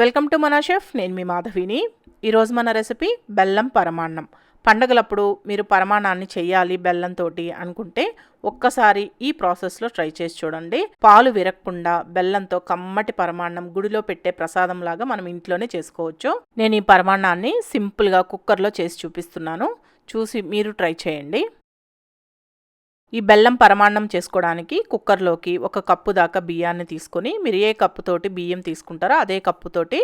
Welcome to మన chef నేను మీ మాధవిని. ఈరోజు మన రెసిపీ బెల్లం పరమాన్నం. పండగలప్పుడు మీరు పరమాణాన్ని చేయాలి బెల్లంతో అనుకుంటే ఒక్కసారి ఈ ప్రాసెస్లో ట్రై చేసి చూడండి. పాలు విరక్కుండా బెల్లంతో కమ్మటి పరమాన్నం గుడిలో పెట్టే ప్రసాదం లాగా మనం ఇంట్లోనే చేసుకోవచ్చు. నేను ఈ పరమాన్నాన్ని సింపుల్గా కుక్కర్లో చేసి చూపిస్తున్నాను. చూసి మీరు ట్రై చేయండి. ఈ బెల్లం పరమాన్నం చేసుకోవడానికి కుక్కర్లోకి ఒక కప్పు దాకా బియ్యాన్ని తీసుకొని మీరు ఏ కప్పుతోటి బియ్యం తీసుకుంటారో అదే కప్పుతోటి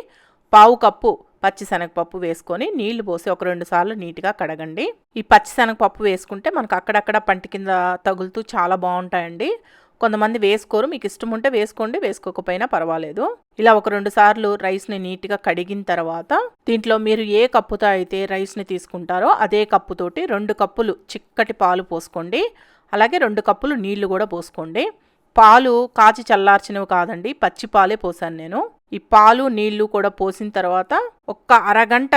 పావు కప్పు పచ్చిశనగపప్పు వేసుకొని నీళ్ళు పోసి ఒక రెండు సార్లు నీట్గా కడగండి. ఈ పచ్చిశనగపప్పు వేసుకుంటే మనకు అక్కడక్కడ పంటి కింద తగులుతూ చాలా బాగుంటాయండి. కొంతమంది వేసుకోరు మీకు ఇష్టం ఉంటే వేసుకోండి వేసుకోకపోయినా పర్వాలేదు. ఇలా ఒక రెండు సార్లు రైస్ని నీట్గా కడిగిన తర్వాత దీంట్లో మీరు ఏ కప్పుతో అయితే రైస్ని తీసుకుంటారో అదే కప్పుతోటి రెండు కప్పులు చిక్కటి పాలు పోసుకోండి. అలాగే రెండు కప్పులు నీళ్ళు కూడా పోసుకోండి. పాలు కాచి చల్లార్చినవి కాదండి పచ్చి పాలే పోసాను నేను. ఈ పాలు నీళ్ళు కూడా పోసిన తర్వాత ఒక్క అరగంట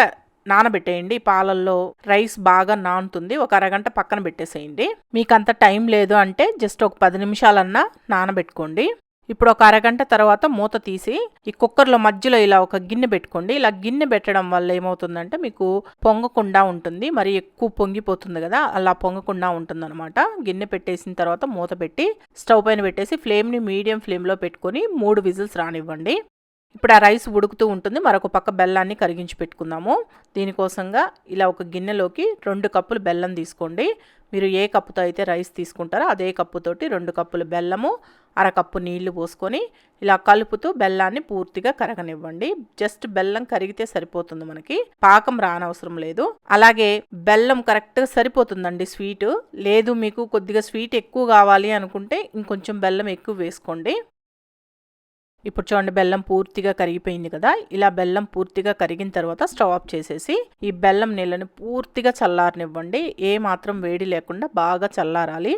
నానబెట్టేయండి. పాలల్లో రైస్ బాగా నానుతుంది. ఒక అరగంట పక్కన పెట్టేసేయండి. మీకు అంత టైం లేదు అంటే జస్ట్ ఒక పది నిమిషాలన్నా నానబెట్టుకోండి. ఇప్పుడు ఒక అరగంట తర్వాత మూత తీసి ఈ కుక్కర్లో మధ్యలో ఇలా ఒక గిన్నె పెట్టుకోండి. ఇలా గిన్నె పెట్టడం వల్ల ఏమవుతుందంటే మీకు పొంగకుండా ఉంటుంది. మరి ఎక్కువ పొంగిపోతుంది కదా అలా పొంగకుండా ఉంటుందన్నమాట. గిన్నె పెట్టేసిన తర్వాత మూత పెట్టి స్టవ్ పైన పెట్టేసి ఫ్లేమ్ని మీడియం ఫ్లేమ్లో పెట్టుకొని మూడు విజిల్స్ రానివ్వండి. ఇప్పుడు ఆ రైస్ ఉడుకుతూ ఉంటుంది. మరొక పక్క బెల్లాన్ని కరిగించి పెట్టుకుందాము. దీనికోసంగా ఇలా ఒక గిన్నెలోకి రెండు కప్పులు బెల్లం తీసుకోండి. మీరు ఏ కప్పుతో అయితే రైస్ తీసుకుంటారో అదే కప్పుతోటి రెండు కప్పులు బెల్లము అరకప్పు నీళ్ళు పోసుకొని ఇలా కలుపుతూ బెల్లాన్ని పూర్తిగా కరగనివ్వండి. జస్ట్ బెల్లం కరిగితే సరిపోతుంది మనకి. పాకం రానవసరం లేదు. అలాగే బెల్లం కరెక్ట్గా సరిపోతుందండి స్వీట్. లేదు మీకు కొద్దిగా స్వీట్ ఎక్కువ కావాలి అనుకుంటే ఇంకొంచెం బెల్లం ఎక్కువ వేసుకోండి. ఇప్పుడు చూడండి బెల్లం పూర్తిగా కరిగిపోయింది కదా. ఇలా బెల్లం పూర్తిగా కరిగిన తర్వాత స్టవ్ ఆఫ్ చేసేసి ఈ బెల్లం నీళ్ళని పూర్తిగా చల్లారనివ్వండి. ఏ మాత్రం వేడి లేకుండా బాగా చల్లారాలి.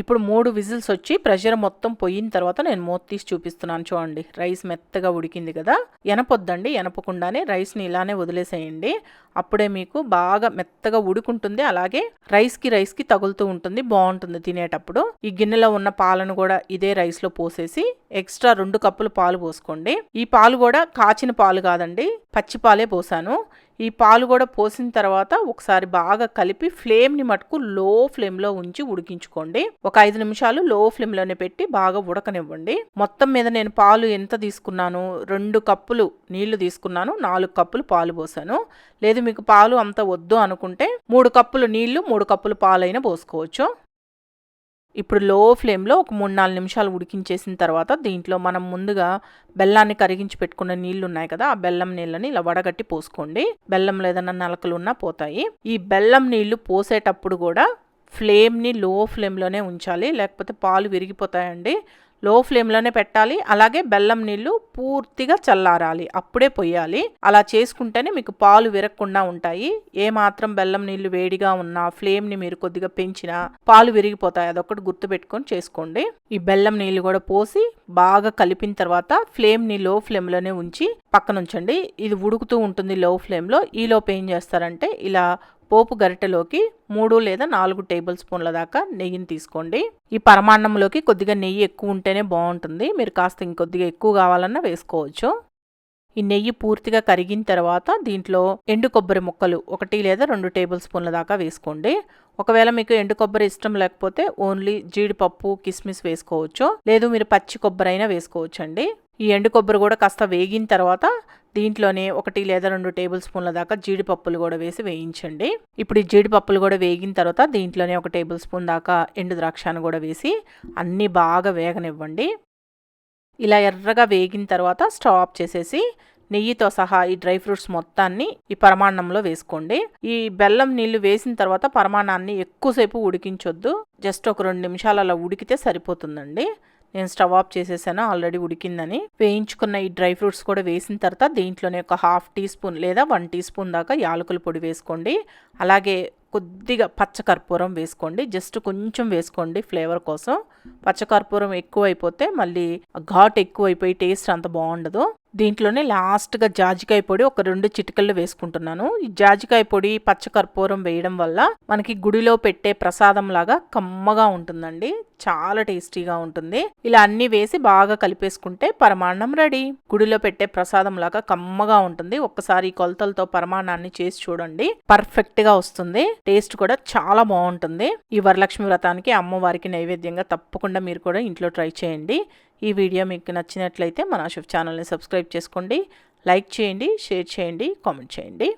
ఇప్పుడు మూడు విజిల్స్ వచ్చి ప్రెషర్ మొత్తం పోయిన తర్వాత నేను మూత తీసి చూపిస్తున్నాను చూడండి. రైస్ మెత్తగా ఉడికింది కదా. ఎనపొద్దండి ఎనపకుండానే రైస్ని ఇలానే వదిలేసేయండి. అప్పుడే మీకు బాగా మెత్తగా ఉడుకుంటుంది. అలాగే రైస్కి రైస్కి తగులుతూ ఉంటుంది బాగుంటుంది తినేటప్పుడు. ఈ గిన్నెలో ఉన్న పాలను కూడా ఇదే రైస్లో పోసేసి ఎక్స్ట్రా రెండు కప్పులు పాలు పోసుకోండి. ఈ పాలు కూడా కాచిన పాలు కాదండి పచ్చి పాలే పోసాను. ఈ పాలు కూడా పోసిన తర్వాత ఒకసారి బాగా కలిపి ఫ్లేమ్ని మటుకు లో ఫ్లేమ్లో ఉంచి ఉడికించుకోండి. ఒక ఐదు నిమిషాలు లో ఫ్లేమ్లోనే పెట్టి బాగా ఉడకనివ్వండి. మొత్తం మీద నేను పాలు ఎంత తీసుకున్నాను? రెండు కప్పులు నీళ్ళు తీసుకున్నాను నాలుగు కప్పులు పాలు పోసాను. లేదు మీకు పాలు అంత వద్దు అనుకుంటే మూడు కప్పులు నీళ్ళు మూడు కప్పులు పాలైనా పోసుకోవచ్చు. ఇప్పుడు లో ఫ్లేమ్లో ఒక మూడు నాలుగు నిమిషాలు ఉడికించేసిన తర్వాత దీంట్లో మనం ముందుగా బెల్లాన్ని కరిగించి పెట్టుకున్న నీళ్ళు ఉన్నాయి కదా ఆ బెల్లం నీళ్ళని ఇలా వడగట్టి పోసుకోండి. బెల్లంలో ఏదైనా నలకలు ఉన్నా పోతాయి. ఈ బెల్లం నీళ్ళు పోసేటప్పుడు కూడా ఫ్లేమ్ని లో ఫ్లేమ్లోనే ఉంచాలి. లేకపోతే పాలు విరిగిపోతాయండి. లో ఫ్లేమ్లోనే పెట్టాలి. అలాగే బెల్లం నీళ్ళు పూర్తిగా చల్లారాలి. అప్పుడే పొయ్యాలి. అలా చేసుకుంటేనే మీకు పాలు విరగకుండా ఉంటాయి. ఏ మాత్రం బెల్లం నీళ్ళు వేడిగా ఉన్నా ఫ్లేమ్ని మీరు కొద్దిగా పెంచినా పాలు విరిగిపోతాయి. అదొకటి గుర్తుపెట్టుకొని చేసుకోండి. ఈ బెల్లం నీళ్ళు కూడా పోసి బాగా కలిపిన తర్వాత ఫ్లేమ్ని లో ఫ్లేమ్లోనే ఉంచి పక్కన ఉంచండి ఇది ఉడుకుతూ ఉంటుంది లో ఫ్లేమ్లో. ఈలోపు ఏం చేస్తారంటే ఇలా పోపు గరిటెలోకి మూడు లేదా నాలుగు టేబుల్ స్పూన్ల దాకా నెయ్యిని తీసుకోండి. ఈ పరమాన్నంలోకి కొద్దిగా నెయ్యి ఎక్కువ ఉంటేనే బాగుంటుంది. మీరు కాస్త ఇంకొద్దిగా ఎక్కువ కావాలన్నా వేసుకోవచ్చు. ఈ నెయ్యి పూర్తిగా కరిగిన తర్వాత దీంట్లో ఎండు కొబ్బరి ముక్కలు ఒకటి లేదా రెండు టేబుల్ స్పూన్ల దాకా వేసుకోండి. ఒకవేళ మీకు ఎండు కొబ్బరి ఇష్టం లేకపోతే ఓన్లీ జీడిపప్పు కిస్మిస్ వేసుకోవచ్చు. లేదు మీరు పచ్చి కొబ్బరి అయినా వేసుకోవచ్చు అండి ఈ ఎండు కొబ్బరి కూడా కాస్త వేగిన తర్వాత దీంట్లోనే ఒకటి లేదా రెండు టేబుల్ స్పూన్ల దాకా జీడిపప్పులు కూడా వేసి వేయించండి. ఇప్పుడు ఈ జీడిపప్పులు కూడా వేగిన తర్వాత దీంట్లోనే ఒక టేబుల్ స్పూన్ దాకా ఎండు ద్రాక్షను కూడా వేసి అన్నీ బాగా వేగనివ్వండి. ఇలా ఎర్రగా వేగిన తర్వాత స్టవ్ ఆఫ్ చేసేసి నెయ్యితో సహా ఈ డ్రై ఫ్రూట్స్ మొత్తాన్ని ఈ పరమాన్నంలో వేసుకోండి. ఈ బెల్లం నీళ్ళు వేసిన తర్వాత పరమాన్నాన్ని ఎక్కువసేపు ఉడికించొద్దు. జస్ట్ ఒక రెండు నిమిషాలు అలా ఉడికితే సరిపోతుందండి. నేను స్టవ్ ఆఫ్ చేసేసాను ఆల్రెడీ ఉడికిందని. వేయించుకున్న ఈ డ్రై ఫ్రూట్స్ కూడా వేసిన తర్వాత దీంట్లోనే ఒక హాఫ్ టీ స్పూన్ లేదా వన్ టీ స్పూన్ దాకా యాలకుల పొడి వేసుకోండి. అలాగే కొద్దిగా పచ్చకర్పూరం వేసుకోండి. జస్ట్ కొంచెం వేసుకోండి ఫ్లేవర్ కోసం. పచ్చకర్పూరం ఎక్కువ అయిపోతే మళ్ళీ ఘాట్ ఎక్కువ అయిపోయి టేస్ట్ అంత బాగుండదు. దీంట్లోనే లాస్ట్గా జాజికాయ పొడి ఒక రెండు చిటికలు వేసుకుంటున్నాను. ఈ జాజికాయ పొడి పచ్చకర్పూరం వేయడం వల్ల మనకి గుడిలో పెట్టే ప్రసాదం లాగా కమ్మగా ఉంటుందండి. చాలా టేస్టీగా ఉంటుంది. ఇలా అన్ని వేసి బాగా కలిపేసుకుంటే పరమాన్నం రెడీ. గుడిలో పెట్టే ప్రసాదం లాగా కమ్మగా ఉంటుంది. ఒక్కసారి ఈ కొలతలతో పరమాణాన్ని చేసి చూడండి. పర్ఫెక్ట్గా వస్తుంది. టేస్ట్ కూడా చాలా బాగుంటుంది. ఈ వరలక్ష్మి వ్రతానికి అమ్మవారికి నైవేద్యంగా తప్పకుండా తప్పకుండా మీరు కూడా ఇంట్లో ట్రై చేయండి. ఈ వీడియో మీకు నచ్చినట్లయితే మన షెఫ్ ఛానల్ని సబ్స్క్రైబ్ చేసుకోండి. లైక్ చేయండి షేర్ చేయండి కామెంట్ చేయండి.